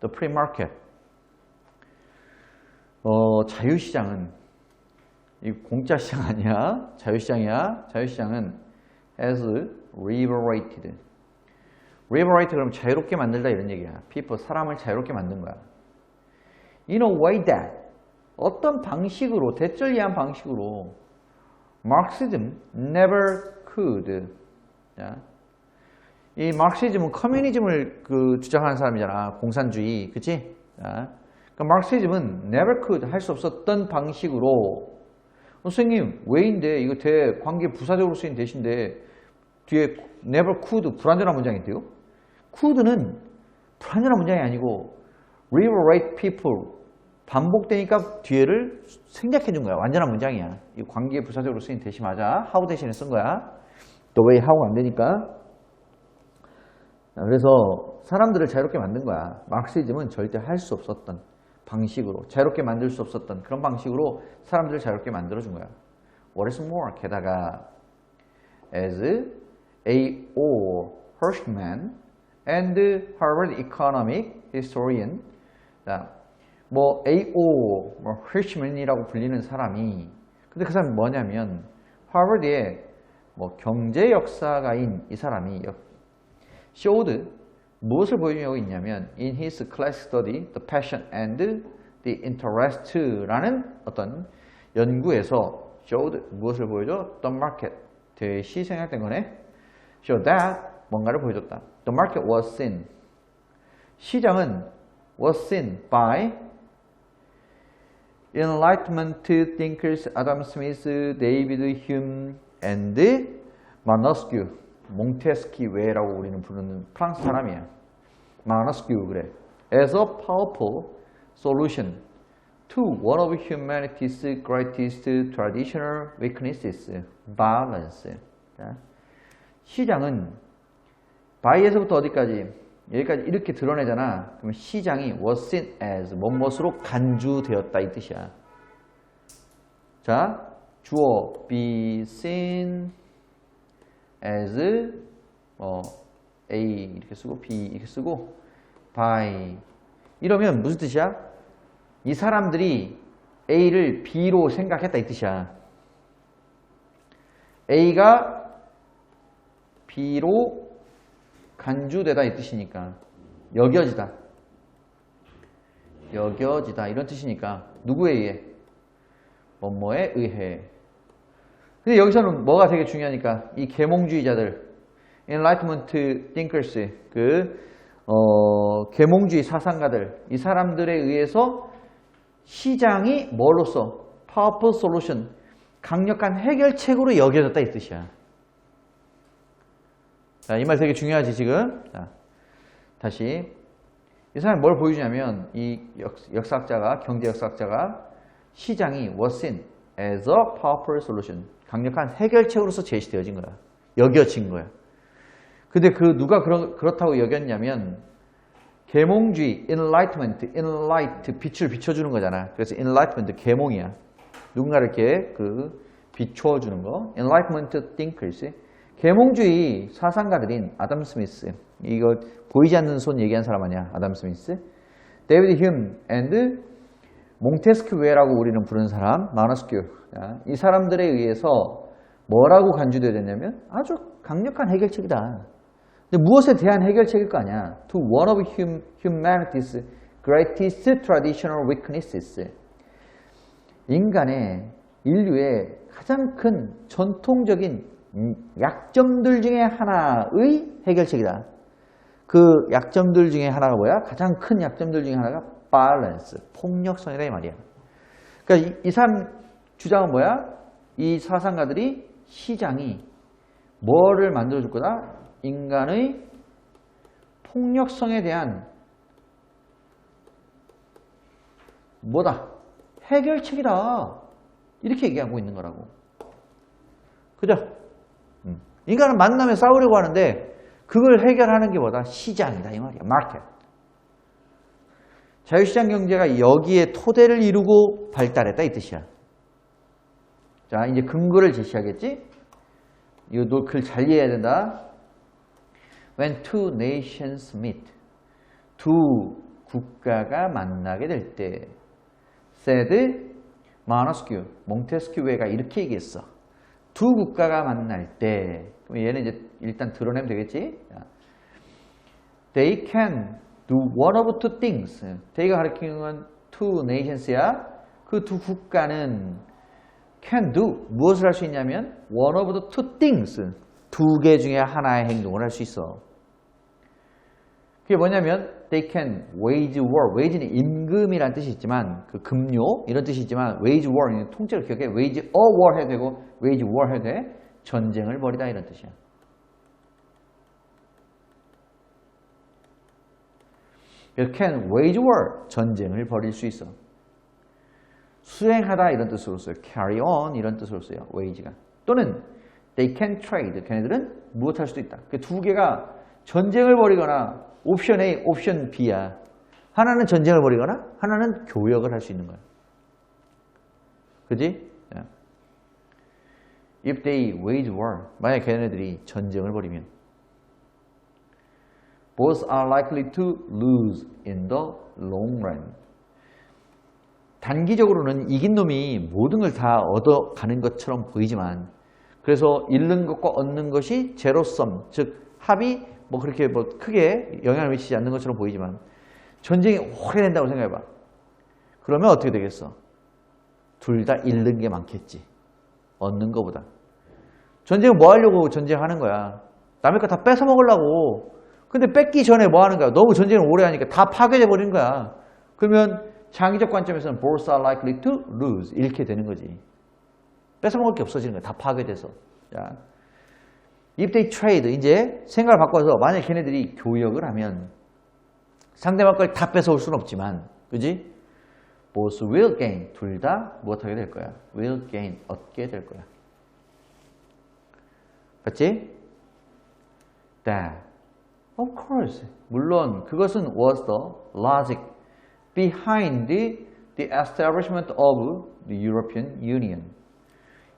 the free market. 어, 자유시장은 이 공짜 시장 아니야. 자유시장이야. 자유시장은 has liberated. liberate 그러면 자유롭게 만들다 이런 얘기야. people 사람을 자유롭게 만든 거야. In a way that 어떤 방식으로 대절리한 방식으로 Marxism never could. 자, 이 마르크시즘은 커뮤니즘을 그 주장하는 사람이잖아. 공산주의. 그치? 자, 그 마르크시즘은 never could 할 수 없었던 방식으로 어, 선생님 왜인데 이거 대 관계 부사적으로 쓰인 대신데 뒤에 never could 불완전한 문장인데요? could는 불완전한 문장이 아니고 liberate people 반복되니까 뒤에를 생략해 준 거야. 완전한 문장이야. 이 관계 부사적으로 쓰인 대시 맞아. how 대신에 쓴 거야. 또왜 하고가 안 되니까. 그래서 사람들을 자유롭게 만든 거야. 마르크시즘은 절대 할 수 없었던 방식으로 자유롭게 만들 수 없었던 그런 방식으로 사람들을 자유롭게 만들어준 거야. What is more? 게다가 as A. O. Hirschman and Harvard economic historian 자, 뭐 A.O. 뭐 Hirschman이라고 불리는 사람이 근데 그 사람이 뭐냐면 하버드의 뭐 경제 역사가인 이 사람이 showed 무엇을 보여주고 있냐면 in his class study the passion and the interest라는 어떤 연구에서 showed 무엇을 보여줘? the market 대시 생략된 거네 show that 뭔가를 보여줬다 the market was seen 시장은 was seen by Enlightenment thinkers Adam Smith, David Hume, and Montesquieu, 몽테스키 외라고 우리는 부르는 프랑스 사람이야. Montesquieu 그래. As a powerful solution to one of humanity's greatest traditional weaknesses, violence. 자, 시장은 by에서부터 어디까지? 여기까지 이렇게 드러내잖아. 그러면 시장이 was seen as 뭐뭇으로 간주되었다 이 뜻이야. 자, 주어 be seen as 뭐 A 이렇게 쓰고 B 이렇게 쓰고 by. 이러면 무슨 뜻이야? 이 사람들이 A를 B로 생각했다 이 뜻이야. A가 B로 간주되다 이 뜻이니까. 여겨지다. 여겨지다 이런 뜻이니까. 누구에 의해? 뭐뭐에 의해 근데 여기서는 뭐가 되게 중요하니까 이 계몽주의자들 enlightenment thinkers 그 어, 계몽주의 사상가들 이 사람들에 의해서 시장이 뭘로써 powerful solution 강력한 해결책으로 여겨졌다 이 뜻이야 자, 이 말 되게 중요하지, 지금. 자, 다시. 이 사람이 뭘 보여주냐면, 이 역, 역사학자가, 경제 역사학자가 시장이 was seen as a powerful solution. 강력한 해결책으로서 제시되어진 거야. 여겨진 거야. 근데 그 누가 그러, 그렇다고 여겼냐면, 계몽주의, enlightenment, enlight, 빛을 비춰주는 거잖아. 그래서 enlightenment, 계몽이야. 누군가를 이렇게 그 비춰주는 거. enlightenment thinkers. 계몽주의 사상가들인 아담 스미스 이거 보이지 않는 손 얘기한 사람 아니야 아담 스미스 데이비드 흉 앤드 몽테스큐웨라고 우리는 부르는 사람 마너스큐 이 사람들에 의해서 뭐라고 간주되었냐면 아주 강력한 해결책이다 근데 무엇에 대한 해결책일 거 아니야 to one of humanity's greatest traditional weaknesses 인간의 인류의 가장 큰 전통적인 약점들 중에 하나의 해결책이다. 그 약점들 중에 하나가 뭐야? 가장 큰 약점들 중에 하나가 balance, 폭력성이다 이 말이야. 그러니까 이, 이 사람 주장은 뭐야? 이 사상가들이 시장이 뭐를 만들어줄 거다? 인간의 폭력성에 대한 뭐다? 해결책이다. 이렇게 얘기하고 있는 거라고. 그죠? 인간은 만나면 싸우려고 하는데 그걸 해결하는 게 뭐다? 시장이다 이 말이야. 마켓. 자유시장 경제가 여기에 토대를 이루고 발달했다 이 뜻이야. 자 이제 근거를 제시하겠지? 이거 너글잘 이해해야 된다. When two nations meet. 두 국가가 만나게 될 때 said 마너스큐, 몽테스큐웨가 이렇게 얘기했어. 두 국가가 만날 때 그럼 얘는 이제 일단 드러내면 되겠지? 자, They can do one of two things. they가 가리키는 건 two nations야. 그 두 국가는 can do 무엇을 할 수 있냐면 one of the two things 두 개 중에 하나의 행동을 할 수 있어. 그게 뭐냐면 they can wage war. wage는 임금이라는 뜻이 있지만 그 금요 이런 뜻이 있지만 wage war 통째로 기억해. wage a war 해도 되고 wage war 해도 돼. 전쟁을 벌이다 이런 뜻이야. 그래서 can wage war 전쟁을 벌일 수 있어. 수행하다 이런 뜻으로 써요. carry on 이런 뜻으로 써요. wage가. 또는 they can trade. 걔네들은 무엇 할 수도 있다. 그 두 개가 전쟁을 벌이거나 옵션 A, 옵션 B야. 하나는 전쟁을 벌이거나 하나는 교역을 할 수 있는 거야. 그지? 야. If they wage war, 만약 걔네들이 전쟁을 벌이면 both are likely to lose in the long run. 단기적으로는 이긴 놈이 모든 걸 다 얻어가는 것처럼 보이지만 그래서 잃는 것과 얻는 것이 제로섬, 즉 합이 뭐 그렇게 뭐 크게 영향을 미치지 않는 것처럼 보이지만 전쟁이 오래 된다고 생각해봐. 그러면 어떻게 되겠어? 둘 다 잃는 게 많겠지. 얻는 것보다. 전쟁은 뭐 하려고 전쟁하는 거야? 남의 거 다 뺏어 먹으려고. 근데 뺏기 전에 뭐 하는 거야? 너무 전쟁을 오래 하니까 다 파괴돼 버린 거야. 그러면 장기적 관점에서는 both are likely to lose 이렇게 되는 거지. 뺏어 먹을 게 없어지는 거야. 다 파괴돼서. 자, if they trade 이제 생각을 바꿔서 만약 걔네들이 교역을 하면 상대방 걸 다 뺏어올 수는 없지만, 그지? both will gain 둘다 무엇하게 될 거야? will gain 얻게 될 거야. 맞지? That of course 물론 그것은 was the logic behind the, establishment of the European Union.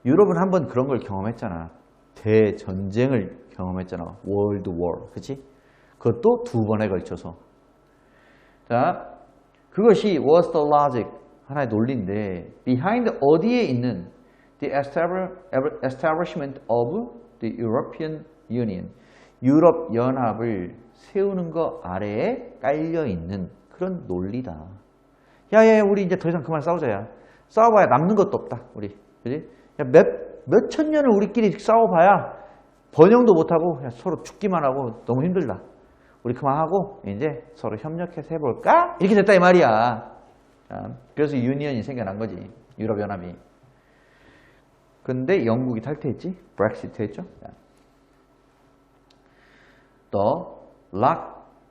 유럽은 한 번 그런 걸 경험했잖아. 대전쟁을 경험했잖아. 월드 워. 그치? 그것도 두 번에 걸쳐서. 자, 그것이 was the logic. 하나의 논리인데, behind 어디에 있는 the establishment of the European Union. 유럽 연합을 세우는 거 아래에 깔려 있는 그런 논리다. 야 야 우리 이제 더 이상 그만 싸우자야. 싸워봐야 남는 것도 없다. 우리 그지? 몇 몇 천 년을 우리끼리 싸워봐야 번영도 못하고 서로 죽기만 하고 너무 힘들다. 우리 그만하고 이제 서로 협력해서 해볼까? 이렇게 됐다 이 말이야. 그래서 유니언이 생겨난 거지. 유럽연합이. 근데 영국이 탈퇴했지. 브렉시트 했죠. 또 lock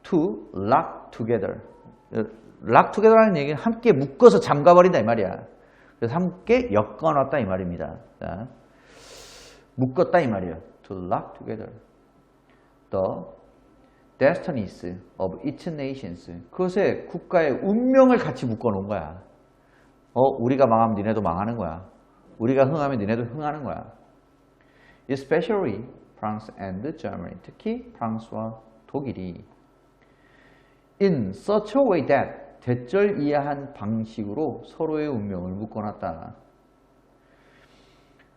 to lock together. Together라는 얘기는 함께 묶어서 잠가버린다 이 말이야. 그래서 함께 엮어놨다 이 말입니다. 자, 묶었다 이 말이야. To lock together the destinies of each nations. 그것에 국가의 운명을 같이 묶어놓은 거야. 어, 우리가 망하면 니네도 망하는 거야. 우리가 흥하면 니네도 흥하는 거야. Especially France and Germany. 특히 프랑스와 독일이 in such a way that 대절이해한 방식으로 서로의 운명을 묶어놨다.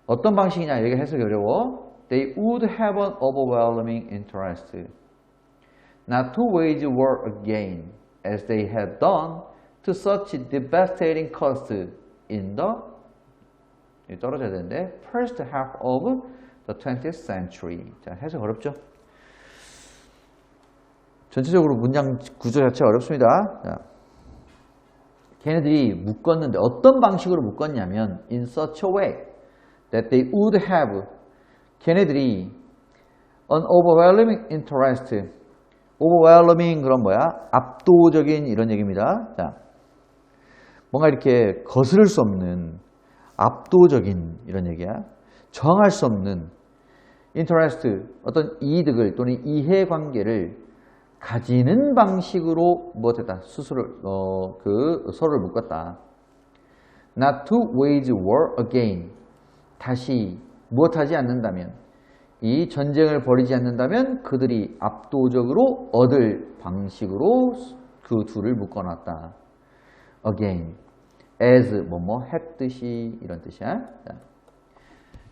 어떤 방식이냐 여기 해석이 어려워. They would have an overwhelming interest not to wage war again as they had done to such devastating cost in the 떨어져야 되는데 first half of the 20th century. 자, 해석 어렵죠? 전체적으로 문장 구조 자체가 어렵습니다. 자, 걔네들이 묶었는데 어떤 방식으로 묶었냐면 in such a way that they would have 걔네들이 an overwhelming interest overwhelming 그런 뭐야? 압도적인 이런 얘기입니다. 자, 뭔가 이렇게 거스를 수 없는 압도적인 이런 얘기야. 정할 수 없는 interest 어떤 이득을 또는 이해관계를 가지는 방식으로 무엇했다? 스스로 어, 그 서로를 묶었다. Not to wage war again. 다시 무엇하지 않는다면 이 전쟁을 벌이지 않는다면 그들이 압도적으로 얻을 방식으로 그 둘을 묶어놨다. again, as 뭐뭐 했듯이 이런 뜻이야. 자.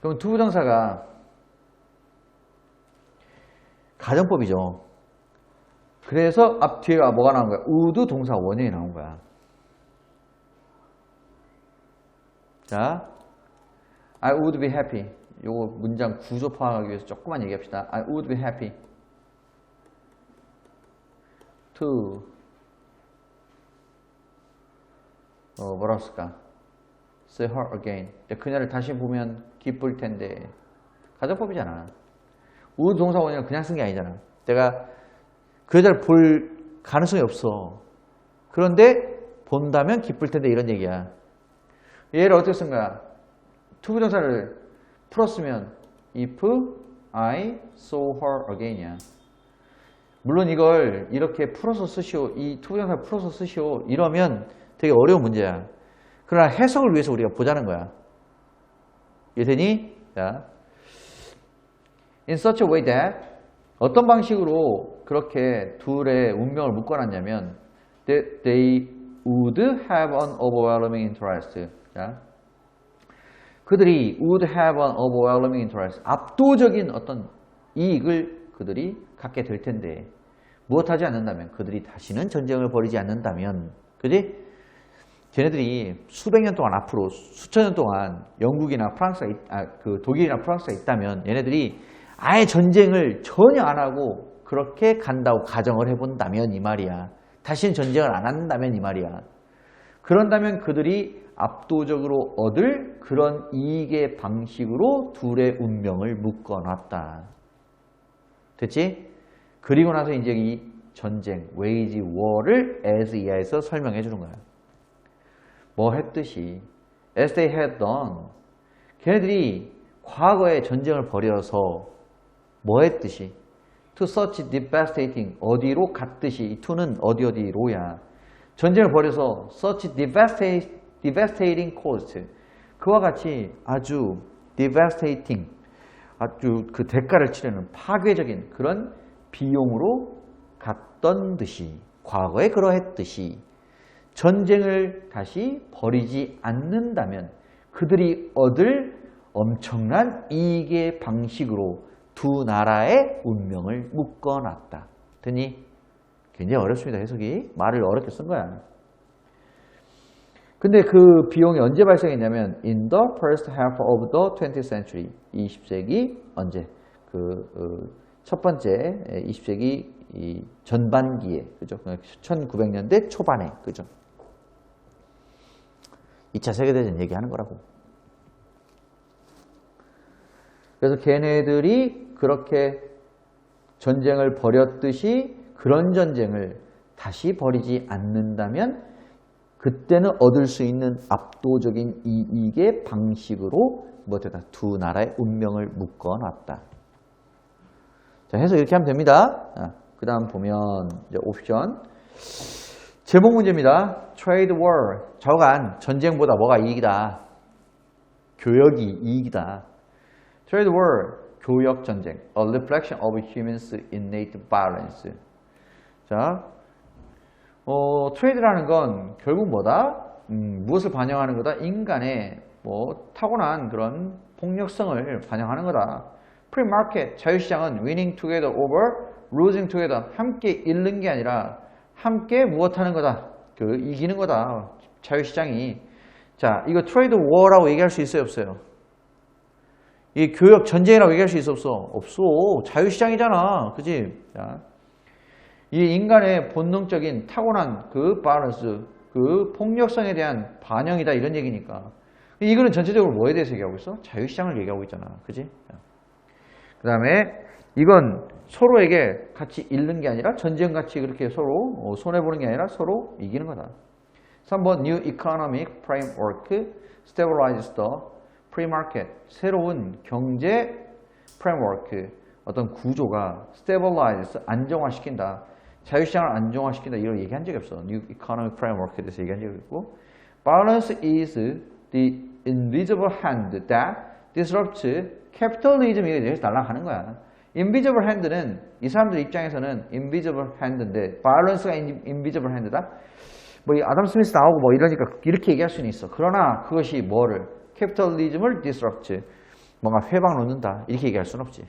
그럼 두 부정사가 가정법이죠. 그래서 앞 뒤에가 뭐가 나온 거야? would 동사 원형이 나온 거야. 자, I would be happy. 요거 문장 구조 파악하기 위해서 조금만 얘기합시다. I would be happy to 어, 뭐라 쓸까? See her again. 그녀를 다시 보면 기쁠 텐데 가정법이잖아. would 동사 원형을 그냥 쓴 게 아니잖아. 내가 그 여자를 볼 가능성이 없어. 그런데 본다면 기쁠 텐데 이런 얘기야. 얘를 어떻게 쓴 거야? 투부정사를 풀었으면 if I saw her again이야. 물론 이걸 이렇게 풀어서 쓰시오. 이 투부정사를 풀어서 쓰시오. 이러면 되게 어려운 문제야. 그러나 해석을 위해서 우리가 보자는 거야. 이해되니? 자. In such a way that 어떤 방식으로 그렇게 둘의 운명을 묶어놨냐면 that they would have an overwhelming interest. 자, 그들이 would have an overwhelming interest. 압도적인 어떤 이익을 그들이 갖게 될 텐데 무엇하지 않는다면 그들이 다시는 전쟁을 벌이지 않는다면 그지? 걔네들이 수백 년 동안 앞으로 수천 년 동안 영국이나 프랑스가 있, 아, 그 독일이나 프랑스가 있다면 얘네들이 아예 전쟁을 전혀 안 하고 그렇게 간다고 가정을 해본다면 이 말이야. 다시는 전쟁을 안 한다면 이 말이야. 그런다면 그들이 압도적으로 얻을 그런 이익의 방식으로 둘의 운명을 묶어놨다. 됐지? 그리고 나서 이제 이 전쟁, wage war를 as 이하에서 설명해 주는 거야. 뭐 했듯이 as they had done. 걔네들이 과거에 전쟁을 벌여서 뭐 했듯이? To such devastating 어디로 갔듯이? 이 to는 어디 어디로야? 전쟁을 벌여서 such devastating, devastating cost 그와 같이 아주 devastating 아주 그 대가를 치르는 파괴적인 그런 비용으로 갔던 듯이 과거에 그러했듯이 전쟁을 다시 벌이지 않는다면 그들이 얻을 엄청난 이익의 방식으로 두 나라의 운명을 묶어놨다. 되니 굉장히 어렵습니다. 해석이. 말을 어렵게 쓴 거야. 근데 그 비용이 언제 발생했냐면 in the first half of the 20th century 20세기 언제 그 첫 번째 20세기 이 전반기에 그죠 1900년대 초반에 그죠 2차 세계대전 얘기하는 거라고 그래서 걔네들이 그렇게 전쟁을 벌였듯이 그런 전쟁을 다시 벌이지 않는다면 그때는 얻을 수 있는 압도적인 이익의 방식으로 뭐되다 두 나라의 운명을 묶어 놨다. 자, 해서 이렇게 하면 됩니다. 그 다음 보면 이제 옵션 제목 문제입니다. Trade war 저간 전쟁보다 뭐가 이익이다. 교역이 이익이다. Trade war, 교역 전쟁, a reflection of humans' innate violence. 자, 어, 트레이드라는 건 결국 뭐다? 음, 무엇을 반영하는 거다? 인간의 뭐 타고난 그런 폭력성을 반영하는 거다. 프리 마켓 자유시장은 winning together over losing together 함께 잃는 게 아니라 함께 무엇하는 거다. 그 이기는 거다. 자유시장이. 자, 이거 트레이드 워라고 얘기할 수 있어요, 없어요? 이 교역 전쟁이라고 얘기할 수 있어 없어? 없어. 자유시장이잖아. 그지? 이 인간의 본능적인 타고난 그 바런스, 그 폭력성에 대한 반영이다 이런 얘기니까. 이거는 전체적으로 뭐에 대해서 얘기하고 있어? 자유시장을 얘기하고 있잖아. 그지? 그 다음에 이건 서로에게 같이 잃는 게 아니라 전쟁 같이 그렇게 서로 어, 손해보는 게 아니라 서로 이기는 거다. 3번 New Economic Framework Stabilizes the 프리마켓, 새로운 경제 프레임워크, 어떤 구조가 stabilize, 안정화시킨다. 자유시장을 안정화시킨다. 이런 얘기한 적이 없어. New Economic Framework에 대해서 얘기한 적이 없고 Balance is the invisible hand that disrupts capitalism. 이게 대해서 날아가는 거야. invisible hand는 이 사람들 입장에서는 invisible hand인데 violence가 in- invisible hand다. 뭐 이 아담 스미스 나오고 뭐 이러니까 이렇게 얘기할 수는 있어. 그러나 그것이 뭐를 capitalism을 disrupt 뭔가 회방 놓는다 이렇게 얘기할 수는 없지.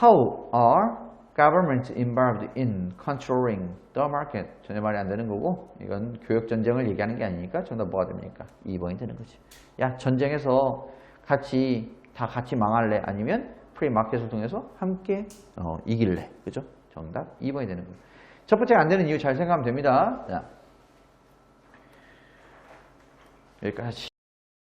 How are governments involved in controlling the market? 전혀 말이 안 되는 거고 이건 교육 전쟁을 얘기하는 게 아니니까 정답 뭐가 됩니까? 2번이 되는 거지. 야 전쟁에서 같이 다 같이 망할래? 아니면 프리 마켓을 통해서 함께 어, 이길래? 그죠? 정답 2번이 되는 거예요. 첫 번째가 안 되는 이유 잘 생각하면 됩니다. 자, 여기까지.